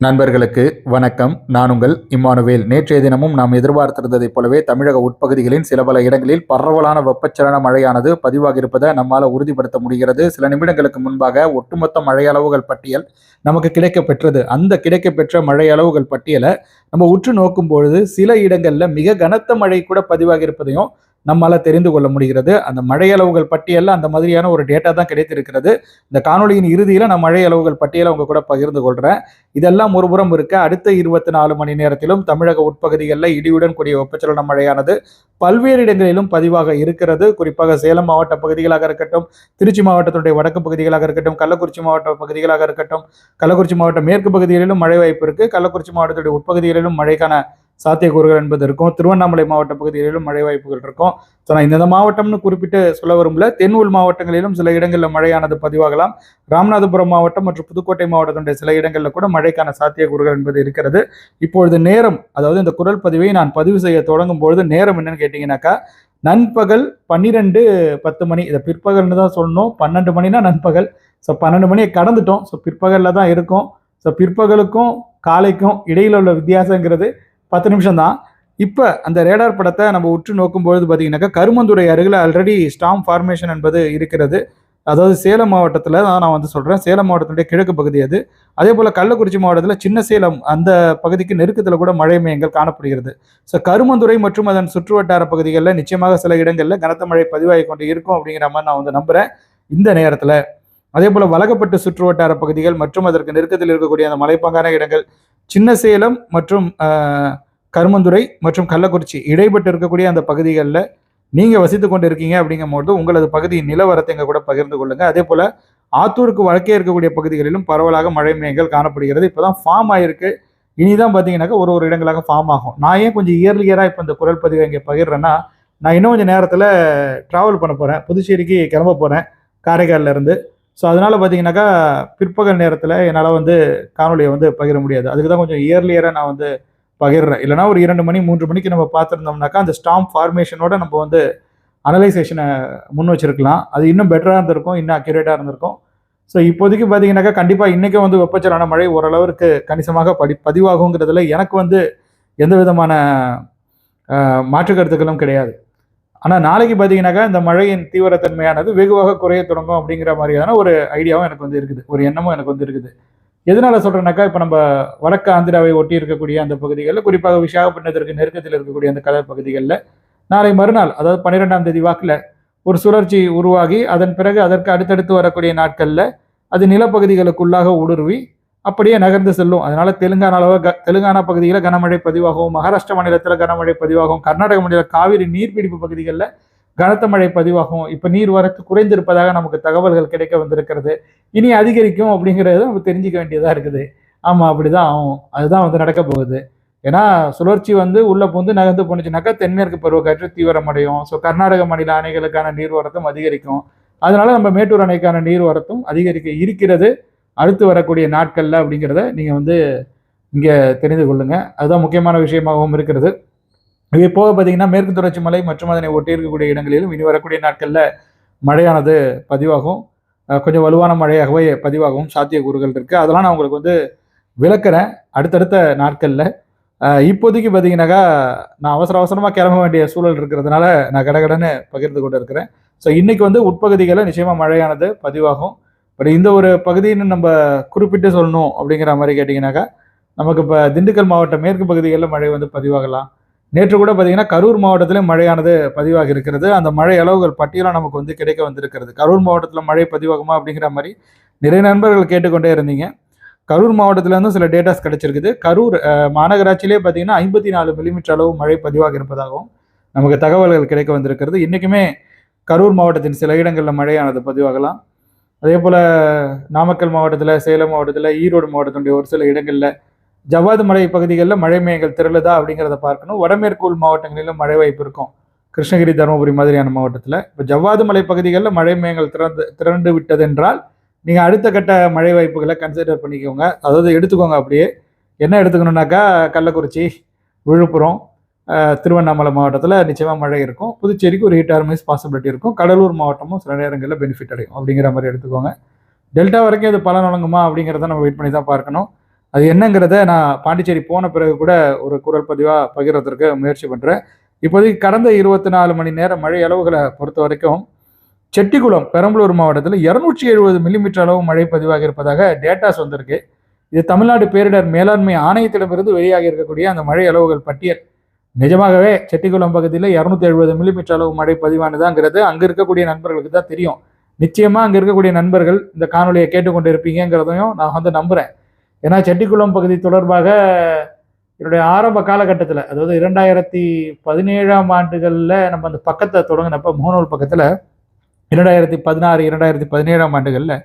நண்பர்களுக்கு வணக்கம். நான் உங்கள் இம்மானுவேல். நேற்றைய தினமும் நாம் எதிர்பார்த்திருந்ததைப் போலவே தமிழக உட்பகுதிகளின் சில பல இடங்களில் பரவலான வெப்பச்சலன மழையானது பதிவாகியிருப்பதை நம்மால் உறுதிப்படுத்த முடிகிறது. சில நிமிடங்களுக்கு முன்பாக ஒட்டுமொத்த மழையளவுகள் பட்டியல் நமக்கு கிடைக்க பெற்றது அந்த கிடைக்க பெற்ற பட்டியலை நம்ம உற்று நோக்கும் பொழுது சில இடங்களில் மிக கனத்த மழை கூட பதிவாகி இருப்பதையும் நம்மால் தெரிந்து கொள்ள முடிகிறது. அந்த மழையளவுகள் பட்டியலில் அந்த மாதிரியான ஒரு டேட்டா தான் கிடைத்திருக்கிறது. இந்த காணொலியின் இறுதியில் நான் மழையளவுகள் பட்டியலை உங்கள் கூட பகிர்ந்து கொள்கிறேன் இதெல்லாம் ஒருபுறம் இருக்க. அடுத்த இருபத்தி நாலு மணி நேரத்திலும் தமிழக உட்பகுதிகளில் இடியுடன் கூடிய வெப்பச்சலன மழையானது பல்வேறு இடங்களிலும் பதிவாக இருக்கிறது. குறிப்பாக சேலம் மாவட்ட பகுதிகளாக இருக்கட்டும் திருச்சி மாவட்டத்தினுடைய வடக்கு பகுதிகளாக இருக்கட்டும் கள்ளக்குறிச்சி மாவட்ட பகுதிகளாக இருக்கட்டும் கள்ளக்குறிச்சி மாவட்ட மேற்கு பகுதிகளிலும் மழை வாய்ப்பு இருக்குது கள்ளக்குறிச்சி மாவட்டத்துடைய உட்பகுதிகளிலும் மழைக்கான சாத்தியக்கூறுகள் என்பது இருக்கும். திருவண்ணாமலை மாவட்ட பகுதிகளிலும் மழை வாய்ப்புகள் இருக்கும். ஸோ நான் இந்த மாவட்டம்னு குறிப்பிட்டு சொல்ல வரும்ல தென் உள் மாவட்டங்களிலும் சில இடங்களில் மழையானது பதிவாகலாம். ராமநாதபுரம் மாவட்டம் மற்றும் புதுக்கோட்டை மாவட்டத்தினுடைய சில இடங்களில் கூட மழைக்கான சாத்தியக்கூறுகள் என்பது இருக்கிறது. இப்பொழுது நேரம் அதாவது இந்த குரல் பதிவை நான் பதிவு செய்ய தொடங்கும் பொழுது நேரம் என்னன்னு கேட்டிங்கனாக்கா நண்பகல் பன்னிரெண்டு பத்து மணி. இதை பிற்பகல்னு தான் சொல்லணும். பன்னெண்டு மணினா நண்பகல். ஸோ பன்னெண்டு மணியை கடந்துட்டோம். ஸோ பிற்பகலில் தான் இருக்கும். ஸோ பிற்பகலுக்கும் காலைக்கும் இடையில உள்ள வித்தியாசங்கிறது. பத்து நிமிஷம் தான் இப்போ அந்த ரேடார் படத்தை நம்ம உற்று நோக்கும் பொழுது பார்த்தீங்கன்னாக்கா கருமந்துறை அருகில் ஆல்ரெடி ஸ்டாம் ஃபார்மேஷன் என்பது இருக்கிறது. அதாவது சேலம் மாவட்டத்தில் தான் நான் வந்து சொல்கிறேன் சேலம் மாவட்டத்தினுடைய கிழக்கு பகுதி அது. அதே போல் கள்ளக்குறிச்சி மாவட்டத்தில் சின்ன சேலம் அந்த பகுதிக்கு நெருக்கத்தில் கூட மழை மையங்கள் காணப்படுகிறது. ஸோ கருமந்துறை மற்றும் அதன் சுற்றுவட்டார பகுதிகளில் நிச்சயமாக சில இடங்களில் கனத்த மழை பதிவாகி கொண்டு இருக்கும் அப்படிங்கிற மாதிரி நான் வந்து நம்புகிறேன் இந்த நேரத்தில். அதே போல் வலகப்பட்டு சுற்றுவட்டார பகுதிகள் மற்றும் அதற்கு நெருக்கத்தில் இருக்கக்கூடிய அந்த மலைப்பாங்கான இடங்கள் சின்ன சேலம் மற்றும் கருமந்துறை மற்றும் கள்ளக்குறிச்சி இடைப்பட்டு இருக்கக்கூடிய அந்த பகுதிகளில் நீங்கள் வசித்து கொண்டு இருக்கீங்க அப்படிங்கும்போது உங்களது பகுதியின் நிலவரத்தை எங்கள் கூட பகிர்ந்து கொள்ளுங்கள் அதே போல் ஆத்தூருக்கு வழக்கே இருக்கக்கூடிய பகுதிகளிலும் பரவலாக மழை மேகங்கள் காணப்படுகிறது. இப்போ தான் ஃபார்ம் ஆயிருக்கு. இனிதான் பார்த்தீங்கன்னாக்கா ஒரு ஒரு இடங்களாக ஃபார்ம் ஆகும். நான் ஏன் கொஞ்சம் இயர்லியராக இப்போ இந்த குரல் பதிவை இங்கே பகிர்றேன்னா நான் இன்னும் கொஞ்சம் நேரத்தில் ட்ராவல் பண்ண போகிறேன் புதுச்சேரிக்கு கிளம்ப போகிறேன் காரைக்கால்ல இருந்து. ஸோ அதனால் பார்த்தீங்கன்னாக்கா பிற்பகல் நேரத்தில் என்னால் வந்து காணொலியை வந்து பகிர முடியாது. அதுக்கு தான் கொஞ்சம் இயர்லியராக நான் வந்து பகிர்றேன். இல்லைனா ஒரு இரண்டு மணி மூன்று மணிக்கு நம்ம பார்த்துருந்தோம்னாக்கா அந்த ஸ்டாம் ஃபார்மேஷனோட நம்ம வந்து அனலைசேஷனை முன் வச்சிருக்கலாம். அது இன்னும் பெட்டராக இருந்திருக்கும் இன்னும் அக்யூரேட்டாக இருந்திருக்கும். ஸோ இப்போதைக்கு பார்த்தீங்கன்னாக்கா கண்டிப்பாக இன்றைக்கும் வந்து வெப்பச்சலான மழை ஓரளவிற்கு கணிசமாக படி பதிவாகுங்கிறதுல எனக்கு வந்து எந்த விதமான மாற்று கருத்துக்களும் கிடையாது. ஆனால் நாளைக்கு பார்த்தீங்கன்னாக்கா இந்த மழையின் தீவிரத்தன்மையானது வெகுவாக குறைய தொடங்கும் அப்படிங்கிற மாதிரியான ஒரு ஐடியாவும் எனக்கு வந்து இருக்குது. ஒரு எண்ணமும் எனக்கு வந்து இருக்குது. எதனால சொல்றேன்னாக்கா இப்போ நம்ம வடக்கு ஆந்திராவை ஒட்டி இருக்கக்கூடிய அந்த பகுதிகளில் குறிப்பாக விசாகப்பட்டினத்திற்கு நெருக்கத்தில் இருக்கக்கூடிய அந்த கடல் பகுதிகளில் நாளை மறுநாள் அதாவது பன்னிரெண்டாம் தேதி வாக்கில் ஒரு சுழற்சி உருவாகி அதன் பிறகு அதற்கு அடுத்தடுத்து வரக்கூடிய நாட்களில் அது நிலப்பகுதிகளுக்குள்ளாக ஊடுருவி அப்படியே நகர்ந்து செல்லும். அதனால தெலுங்கானாவில் க தெலுங்கானா பகுதியில் கனமழை பதிவாகும் மகாராஷ்டிரா மாநிலத்தில் கனமழை பதிவாகும் கர்நாடக மாநில காவிரி நீர்பிடிப்பு பகுதிகளில் கனத்த மழை பதிவாகும் இப்போ நீர் வரத்து குறைந்திருப்பதாக நமக்கு தகவல்கள் கிடைக்க வந்திருக்கிறது. இனி அதிகரிக்கும் அப்படிங்கிறது நம்ம தெரிஞ்சுக்க வேண்டியதாக இருக்குது. ஆமாம் அப்படிதான் ஆகும். அதுதான் வந்து நடக்க போகுது. ஏன்னா சுழற்சி வந்து உள்ள பூந்து நகர்ந்து போனுச்சுனாக்கா தென்மேற்கு பருவக்காற்று தீவிரமடையும். ஸோ கர்நாடக மாநில அணைகளுக்கான நீர்வரத்தும் அதிகரிக்கும். அதனால நம்ம மேட்டூர் அணைக்கான நீர்வரத்தும் அதிகரிக்க இருக்கிறது. அடுத்து வரக்கூடிய நாட்களில் அப்படிங்கிறத நீங்கள் வந்து இங்கே தெரிந்து கொள்ளுங்க. அதுதான் முக்கியமான விஷயமாகவும் இருக்கிறது. இது போக பார்த்தீங்கன்னா மேற்கு தொடர்ச்சி மலை மற்றும் அதனை ஒட்டி இருக்கக்கூடிய இடங்களிலும் இனி வரக்கூடிய நாட்களில் மழையானது பதிவாகும். கொஞ்சம் வலுவான மழையாகவே பதிவாகவும் சாத்தியக்கூறுகள் இருக்குது அதெல்லாம் நான் உங்களுக்கு வந்து விளக்குறேன். அடுத்தடுத்த நாட்களில். இப்போதைக்கு பார்த்தீங்கன்னாக்கா நான் அவசர அவசரமாக கிளம்ப வேண்டிய சூழல் இருக்கிறதுனால நான் கடகடன்னு பகிர்ந்து கொண்டு இருக்கிறேன். ஸோ இன்றைக்கி வந்து உட்பகுதிகளில் நிச்சயமாக மழையானது பதிவாகும். பட் இந்த ஒரு பகுதின்னு நம்ம குறிப்பிட்டு சொல்லணும் அப்படிங்கிற மாதிரி கேட்டிங்கனாக்கா நமக்கு இப்போ திண்டுக்கல் மாவட்ட மேற்கு பகுதிகளில் மழை வந்து பதிவாகலாம். நேற்று கூட பார்த்தீங்கன்னா கரூர் மாவட்டத்திலே மழையானது பதிவாக இருக்கிறது. அந்த மழை அளவுகள் பட்டியலாக நமக்கு வந்து கிடைக்க வந்திருக்கிறது. கரூர் மாவட்டத்தில் மழை பதிவாகுமா அப்படிங்கிற மாதிரி நிறைய நண்பர்கள் கேட்டுக்கொண்டே இருந்தீங்க. கரூர் மாவட்டத்துல சில டேட்டாஸ் கிடைச்சிருக்குது. கரூர் மாநகராட்சியிலே பார்த்தீங்கன்னா ஐம்பத்தி நாலு மில்லிமீட்டர் அளவு மழை பதிவாகி இருப்பதாகவும் நமக்கு தகவல்கள் கிடைக்க வந்திருக்கிறது. இன்றைக்குமே கரூர் மாவட்டத்தின் சில இடங்களில் மழையானது பதிவாகலாம். அதே போல் நாமக்கல் மாவட்டத்தில் சேலம் மாவட்டத்தில் ஈரோடு மாவட்டத்தினுடைய ஒரு சில இடங்களில் ஜவ்வாது மலை பகுதிகளில் மழை மேகங்கள் திரளுதா அப்படிங்கிறத பார்க்கணும். வடமேற்கு மாவட்டங்களிலும் மழை வாய்ப்பு இருக்கும். கிருஷ்ணகிரி தருமபுரி மாதிரியான மாவட்டத்தில். இப்போ ஜவ்வாது மலை பகுதிகளில் மழை மேகங்கள் திறந்து திரண்டு விட்டதென்றால் நீங்கள் அடுத்த கட்ட மழை வாய்ப்புகளை கன்சிடர் பண்ணிக்கோங்க. அதாவது எடுத்துக்கோங்க அப்படியே. என்ன எடுத்துக்கணுன்னாக்கா கள்ளக்குறிச்சி விழுப்புரம் திருவண்ணாமலை மாவட்டத்தில் நிச்சயமாக மழை இருக்கும். புதுச்சேரிக்கு ஒரு ஹீட் ஆர்மிஸ் பாசிபிலிட்டி இருக்கும். கடலூர் மாவட்டமும் சில நேரங்களில் பெனிஃபிட் அடையும். அப்படிங்கிற மாதிரி எடுத்துக்கோங்க. டெல்டா வரைக்கும் இது பலன் வழங்குமா அப்படிங்கிறத நம்ம வெயிட் பண்ணி தான் பார்க்கணும். அது என்னங்கிறத நான் பாண்டிச்சேரி போன பிறகு கூட ஒரு குரல் பதிவாக பகிர்றதுக்கு முயற்சி பண்ணுறேன் இப்போதைக்கு கடந்த இருபத்தி நாலு மணி நேரம் மழை அளவுகளை பொறுத்த வரைக்கும் செட்டிக்குளம் பெரம்பலூர் மாவட்டத்தில் இரநூற்றி எழுபது மில்லிமீட்டர் அளவு மழை பதிவாக இருப்பதாக டேட்டாஸ் வந்திருக்கு இது தமிழ்நாடு பேரிடர் மேலாண்மை ஆணையத்திடமிருந்து வெளியாகி இருக்கக்கூடிய அந்த மழை அளவுகள் பட்டியல். நிஜமாகவே செட்டிக்குளம் பகுதியில் இரநூத்தி எழுபது மில்லிமீட்டர் அளவு மழை பதிவானதாங்கிறது அங்கே இருக்கக்கூடிய நண்பர்களுக்கு தான் தெரியும். நிச்சயமாக அங்கே இருக்கக்கூடிய நண்பர்கள் இந்த காணொலியை கேட்டுக்கொண்டு இருப்பீங்கிறதையும் நான் வந்து நம்புகிறேன் ஏன்னா செட்டிக்குளம் பகுதி தொடர்பாக என்னுடைய ஆரம்ப காலகட்டத்தில் அதாவது இரண்டாயிரத்தி பதினேழாம் ஆண்டுகளில் நம்ம அந்த பக்கத்தை தொடங்கினப்போ முகநூல் பக்கத்தில் இரண்டாயிரத்தி பதினாறு இரண்டாயிரத்தி பதினேழாம் ஆண்டுகளில்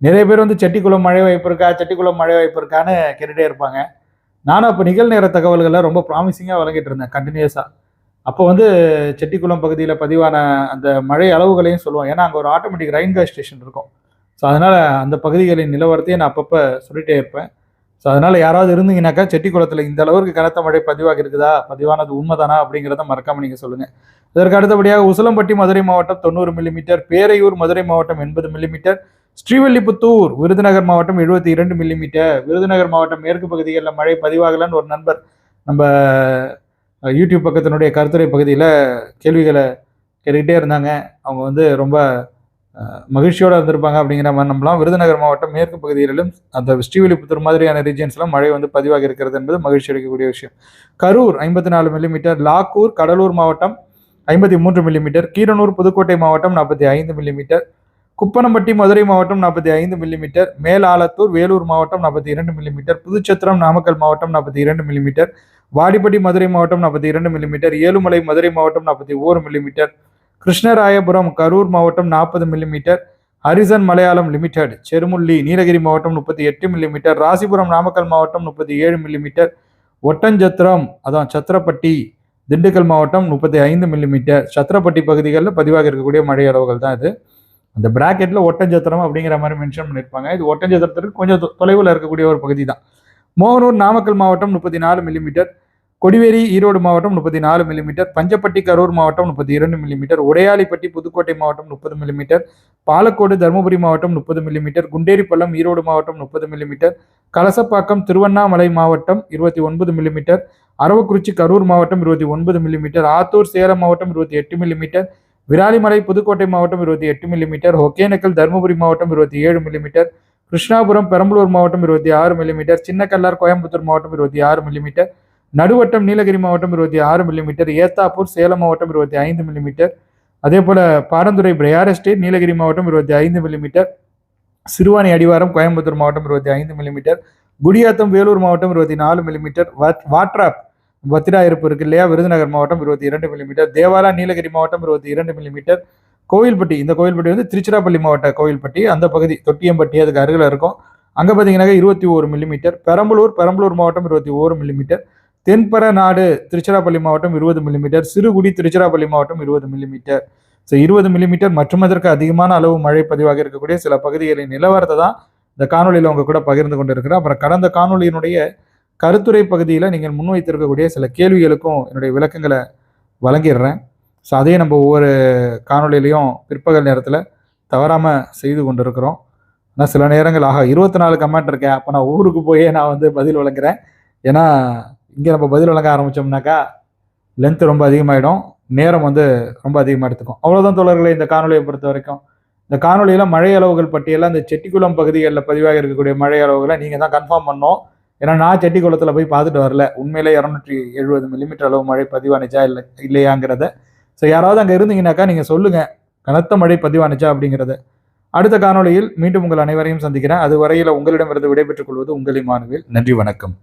நிறைய பேர் வந்து செட்டிக்குளம் மழை வாய்ப்பு இருக்கா? செட்டிக்குளம் மழை வாய்ப்பு இருக்கான்னு கேட்டுகிட்டே இருப்பாங்க. நானும் அப்போ நிகழ்நேர தகவல்களை ரொம்ப ப்ராமிசிங்காக வழங்கிட்டு இருந்தேன் கண்டினியூஸாக அப்போ வந்து செட்டிக்குளம் பகுதியில் பதிவான அந்த மழை அளவுகளையும் சொல்லுவோம். ஏன்னா அங்கே ஒரு ஆட்டோமேட்டிக் ரெயின்கா ஸ்டேஷன் இருக்கும். ஸோ அதனால் அந்த பகுதிகளின் நிலவரத்தையும் நான் அப்பப்போ சொல்லிட்டே இருப்பேன். ஸோ அதனால் யாராவது இருந்தீங்கன்னாக்கா செட்டிக்குளத்தில் இந்த அளவுக்கு கனத்த மழை பதிவாகி இருக்குதா? பதிவானது உண்மைதானா? அப்படிங்கிறத மறக்காமல் நீங்கள் சொல்லுங்கள் இதற்கு அடுத்தபடியாக உசிலம்பட்டி மதுரை மாவட்டம் தொண்ணூறு மில்லிமீட்டர் பேரையூர் மதுரை மாவட்டம் எண்பது மில்லிமீட்டர் ஸ்ரீவில்லிபுத்தூர் விருதுநகர் மாவட்டம் எழுபத்தி இரண்டு மில்லிமீட்டர் விருதுநகர் மாவட்டம் மேற்கு பகுதிகளில் மழை பதிவாகலன்னு ஒரு நண்பர் நம்ம யூடியூப் பக்கத்தினுடைய கருத்துரை பகுதியில் கேள்விகளை கேட்டுக்கிட்டே இருந்தாங்க. அவங்க வந்து ரொம்ப மகிழ்ச்சியோடு இருந்திருப்பாங்க அப்படிங்கிற மாதிரி நம்பலாம். விருதுநகர் மாவட்டம் மேற்கு பகுதிகளிலும் அந்த ஸ்ரீவில்லிபுத்தூர் மாதிரியான ரீஜன்ஸ்லாம் மழை வந்து பதிவாக இருக்கிறது என்பது மகிழ்ச்சி அளிக்கக்கூடிய விஷயம். கரூர் ஐம்பத்தி நாலு மில்லிமீட்டர் லாக்கூர் கடலூர் மாவட்டம் ஐம்பத்தி மூன்று மில்லிமீட்டர் கீரனூர் புதுக்கோட்டை மாவட்டம் நாற்பத்தி ஐந்து மில்லிமீட்டர் குப்பனம்பட்டி மதுரை மாவட்டம் நாற்பத்தி ஐந்து மில்லிமீட்டர் மேலாலத்தூர் வேலூர் மாவட்டம் நாற்பத்தி இரண்டு மில்லிமீட்டர் புதுச்சத்திரம் நாமக்கல் மாவட்டம் நாற்பத்தி இரண்டு மில்லிமீட்டர் வாடிப்பட்டி மதுரை மாவட்டம் நாற்பத்தி இரண்டு மில்லிமீட்டர் ஏழுமலை மதுரை மாவட்டம் நாற்பத்தி ஓரு மில்லிமீட்டர் கிருஷ்ணராயபுரம் கரூர் மாவட்டம் நாற்பது millimetre Harrison Malayalam limited Cherumulli Nilgiri மாவட்டம் முப்பத்தி எட்டு மில்லிமீட்டர் ராசிபுரம் நாமக்கல் மாவட்டம் முப்பத்தி ஏழு மில்லிமீட்டர் ஒட்டஞ்சத்திரம் அதான் சத்திரப்பட்டி திண்டுக்கல் மாவட்டம் முப்பத்தி ஐந்து மில்லிமீட்டர் சத்திரப்பட்டி பகுதிகளில் பதிவாக இருக்கக்கூடிய மழை அளவுகள் தான் இது. அந்த பிராக்கெட்டில் ஒட்டஞ்சத்திரம் அப்படிங்கிற மாதிரி மென்ஷன் பண்ணியிருப்பாங்க இது ஒட்டஞ்சத்திரத்திற்கு கொஞ்சம் தொலைவில் இருக்கக்கூடிய ஒரு பகுதி தான் மோகனூர் நாமக்கல் மாவட்டம் முப்பத்தி நாலு மில்லிமீட்டர் கொடிவேரி ஈரோடு மாவட்டம் முப்பத்தி நாலு மில்லிமீட்டர் பஞ்சப்பட்டி கரூர் மாவட்டம் முப்பத்தி இரண்டு மில்லிமீட்டர் உடையாளிப்பட்டி புதுக்கோட்டை மாவட்டம் முப்பது மில்லிமீட்டர் பாலக்கோடு தருமபுரி மாவட்டம் முப்பது மில்லிமீட்டர் குண்டேரிப்பள்ளம் ஈரோடு மாவட்டம் முப்பது மில்லிமீட்டர் கலசப்பாக்கம் திருவண்ணாமலை மாவட்டம் இருபத்தி ஒன்பது மில்லிமீட்டர் அரவக்குறிச்சி கரூர் மாவட்டம் இருபத்தி ஒன்பது மில்லிமீட்டர் ஆத்தூர் சேலம் மாவட்டம் இருபத்தி எட்டு மில்லிமீட்டர் விராலிமலை புதுக்கோட்டை மாவட்டம் இருபத்தி எட்டு மில்லிமீட்டர் ஒகேனக்கல் தருமபுரி மாவட்டம் இருபத்தி ஏழு மில்லிமீட்டர் கிருஷ்ணாபுரம் பெரம்பலூர் மாவட்டம் இருபத்தி ஆறு மில்லிமீட்டர் சின்னக்கல்லார் கோயம்புத்தூர் மாவட்டம் இருபத்தி ஆறு மில்லிமீட்டர் நடுவட்டம் நீலகிரி மாவட்டம் இருபத்தி ஆறு மில்லிமீட்டர் ஏத்தாப்பூர் சேலம் மாவட்டம் இருபத்தி ஐந்து மில்லிமீட்டர் அதே போல பாரந்துரை பிரயார் எஸ்டேட் நீலகிரி மாவட்டம் இருபத்தி ஐந்து மில்லிமீட்டர் சிறுவாணி அடிவாரம் கோயம்புத்தூர் மாவட்டம் இருபத்தி ஐந்து மில்லிமீட்டர் குடியாத்தம் வேலூர் மாவட்டம் இருபத்தி நாலு மில்லிமீட்டர் வாட்ராப் பத்திராயிருப்பு இருக்கு இல்லையா? விருதுநகர் மாவட்டம் இருபத்தி இரண்டு மில்லிமீட்டர் தேவாலா நீலகிரி மாவட்டம் இருபத்தி இரண்டு மில்லிமீட்டர் கோவில்பட்டி இந்த கோவில்பட்டி வந்து திருச்சிராப்பள்ளி மாவட்ட கோவில்பட்டி அந்த பகுதி தொட்டியம்பட்டி அதுக்கு அருகில் இருக்கும். அங்கே பார்த்தீங்கன்னாக்கா இருபத்தி ஒரு மில்லிமீட்டர் பெரம்பலூர் பெரம்பலூர் மாவட்டம் இருபத்தி ஓரு மில்லிமீட்டர் தென்பர நாடு திருச்சிராப்பள்ளி மாவட்டம் இருபது மில்லிமீட்டர் சிறுகுடி திருச்சிராப்பள்ளி மாவட்டம் இருபது மில்லிமீட்டர் ஸோ இருபது மில்லிமீட்டர் மற்றும் அதற்கு அதிகமான அளவு மழை பதிவாக இருக்கக்கூடிய சில பகுதிகளின் நிலவரத்தை தான் இந்த காணொலியில் உங்க கூட பகிர்ந்து கொண்டு இருக்கிறேன் அப்புறம் கடந்த காணொலியினுடைய கருத்துரை பகுதியில் நீங்கள் முன்வைத்திருக்கக்கூடிய சில கேள்விகளுக்கும் என்னுடைய விளக்கங்களை வழங்கிடுறேன். ஸோ அதையும் நம்ம ஒவ்வொரு காணொலியிலையும் பிற்பகல் நேரத்தில் தவறாமல் செய்து கொண்டிருக்கிறோம். ஆனால் சில நேரங்கள் ஆக இருபத்தி நாலு கமெண்ட் இருக்கேன் அப்போ நான் ஊருக்கு போயே நான் வந்து பதில் வழங்குறேன். ஏன்னா இங்கே நம்ம பதில் வழங்க ஆரம்பித்தோம்னாக்கா லென்த்து ரொம்ப அதிகமாகிடும் நேரம் வந்து ரொம்ப அதிகமாக எடுத்துக்கும். அவ்வளோதான் தோழர்களை இந்த காணொலியை பொறுத்த வரைக்கும். இந்த காணொலியில் மழை அளவுகள் பட்டியலில் இந்த செட்டிக்குளம் பகுதிகளில் பதிவாக இருக்கக்கூடிய மழை அளவுகளை நீங்கள் தான் கன்ஃபார்ம் பண்ணோம் ஏன்னா நான் செட்டிக்குளத்தில் போய் பார்த்துட்டு வரல. உண்மையிலே இரநூற்றி எழுபது மில்லிமீட்டர் அளவு மழை பதிவானுச்சா இல்லை இல்லையாங்கிறத. ஸோ யாராவது அங்கே இருந்தீங்கன்னாக்கா நீங்கள் சொல்லுங்கள் கனத்த மழை பதிவானுச்சா அப்படிங்கிறத. அடுத்த காணொலியில் மீண்டும் உங்கள் அனைவரையும் சந்திக்கிறேன். அது வரையில் உங்களிடமிருந்து விடைபெற்றுக் கொள்வது உங்கள் இமானுவேல் நன்றி வணக்கம்.